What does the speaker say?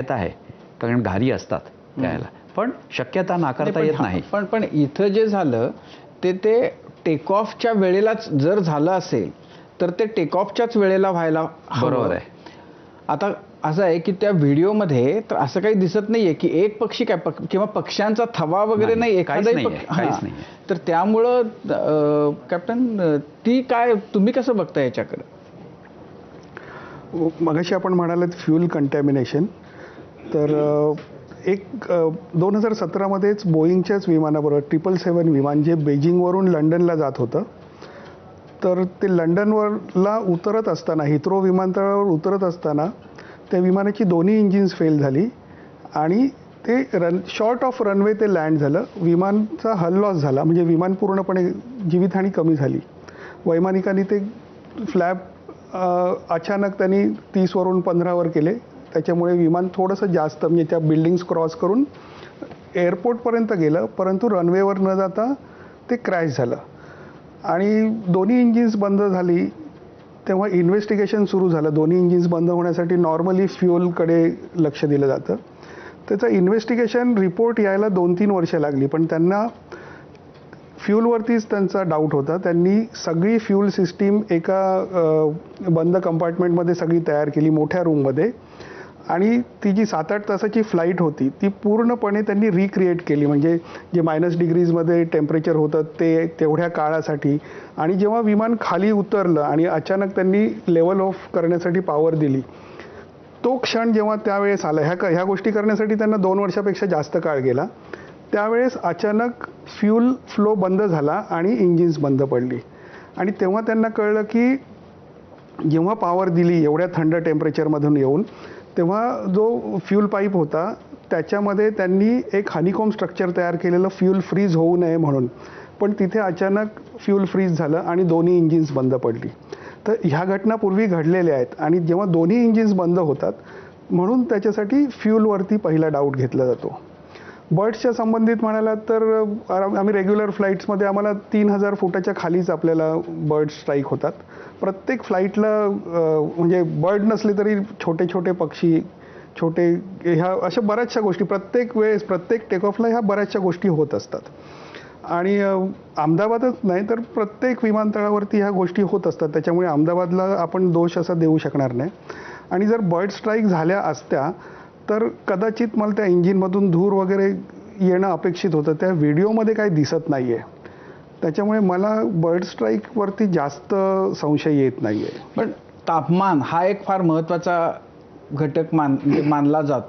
शक्यता आहे कारण घारी असतात त्याला पण शक्यता नाकारता येत नाही पण पण इथं जे झालं ते ते टेक ऑफच्या वेळेलाच जर झालं असेल तर ते टेक ऑफच्याच वेळेला व्हायला. बरोबर आहे. आता असं आहे की त्या व्हिडिओमध्ये तर असं काही दिसत नाहीये की एक पक्षी काय पक- किंवा पक्ष्यांचा थवा वगैरे नाही, नाही एखादाही हां. नाहीये. तर त्यामुळं कॅप्टन ती काय तुम्ही कसं बघता याच्याकडे मगाशी आपण म्हणालात फ्युल कंटॅमिनेशन तर एक दोन हजार सतरामध्येच बोईंगच्याच विमानाबरोबर ट्रिपल सेवन विमान जे बेजिंगवरून लंडनला जात होतं तर ते लंडनवरला उतरत असताना हिथ्रो विमानतळावर उतरत असताना त्या विमानाची दोन्ही इंजिन्स फेल झाली आणि ते रन शॉर्ट ऑफ रनवे ते लँड झालं. विमानचा हल लॉस झाला म्हणजे विमान पूर्णपणे जीवितहानी कमी झाली. वैमानिकांनी ते फ्लॅप अचानक त्यांनी तीसवरून पंधरावर केले. त्याच्यामुळे विमान थोडंसं जास्त म्हणजे त्या बिल्डिंग्स क्रॉस करून एअरपोर्टपर्यंत गेलं परंतु रनवेवर न जाता ते क्रॅश झालं. आणि दोन्ही इंजिन्स बंद झाली तेव्हा इन्व्हेस्टिगेशन सुरू झालं. दोन्ही इंजिन्स बंद होण्यासाठी नॉर्मली फ्युअलकडे लक्ष दिलं जातं. त्याचं इन्व्हेस्टिगेशन रिपोर्ट यायला दोन तीन वर्ष लागली पण त्यांना फ्यूलवरतीच त्यांचा डाऊट होता. त्यांनी सगळी फ्यूल सिस्टीम एका बंद कंपार्टमेंटमध्ये सगळी तयार केली मोठ्या रूममध्ये आणि ती जी सात आठ तासाची फ्लाईट होती ती पूर्णपणे त्यांनी रिक्रिएट केली. म्हणजे जे मायनस डिग्रीजमध्ये टेम्परेचर होतं ते तेवढ्या काळासाठी. आणि जेव्हा विमान खाली उतरलं आणि अचानक त्यांनी लेवल ऑफ करण्यासाठी पॉवर दिली तो क्षण जेव्हा त्यावेळेस आला ह्या ह्या गोष्टी करण्यासाठी त्यांना दोन वर्षापेक्षा जास्त काळ गेला. त्यावेळेस अचानक फ्यूल फ्लो बंद झाला आणि इंजिन्स बंद पडली. आणि तेव्हा त्यांना कळलं की जेव्हा पॉवर दिली एवढ्या थंड टेम्परेचरमधून येऊन तेव्हा जो फ्यूल पाईप होता त्याच्यामध्ये त्यांनी एक हनीकॉम स्ट्रक्चर तयार केलेलं फ्यूल फ्रीज होऊ नये म्हणून. पण तिथे अचानक फ्यूल फ्रीज झालं आणि दोन्ही इंजिन्स बंद पडली. तर ह्या घटना पूर्वी घडलेल्या आहेत आणि जेव्हा दोन्ही इंजिन्स बंद होतात म्हणून त्याच्यासाठी फ्यूलवरती पहिला डाऊट घेतला जातो. बर्ड्सच्या संबंधित म्हणालात तर आम्ही रेग्युलर फ्लाईट्समध्ये आम्हाला तीन हजार फुटाच्या खालीच आपल्याला बर्ड स्ट्राईक होतात. प्रत्येक फ्लाईटला म्हणजे बर्ड नसले तरी छोटे छोटे पक्षी छोटे ह्या अशा बऱ्याचशा गोष्टी प्रत्येक वेळेस प्रत्येक टेकऑफला ह्या बऱ्याचशा गोष्टी होत असतात. आणि अहमदाबादच नाही तर प्रत्येक विमानतळावरती ह्या गोष्टी होत असतात. त्याच्यामुळे अहमदाबादला आपण दोष असा देऊ शकणार नाही. आणि जर बर्ड स्ट्राईक झाल्या असत्या तर कदाचित मला त्या इंजिनमधून धूर वगैरे येणं अपेक्षित होतं. त्या व्हिडिओमध्ये काही दिसत नाही आहे त्याच्यामुळे मला बर्ड स्ट्राईकवरती जास्त संशय येत नाही आहे पण तापमान हा एक फार महत्त्वाचा घटक मान म्हणजे मानला जातो.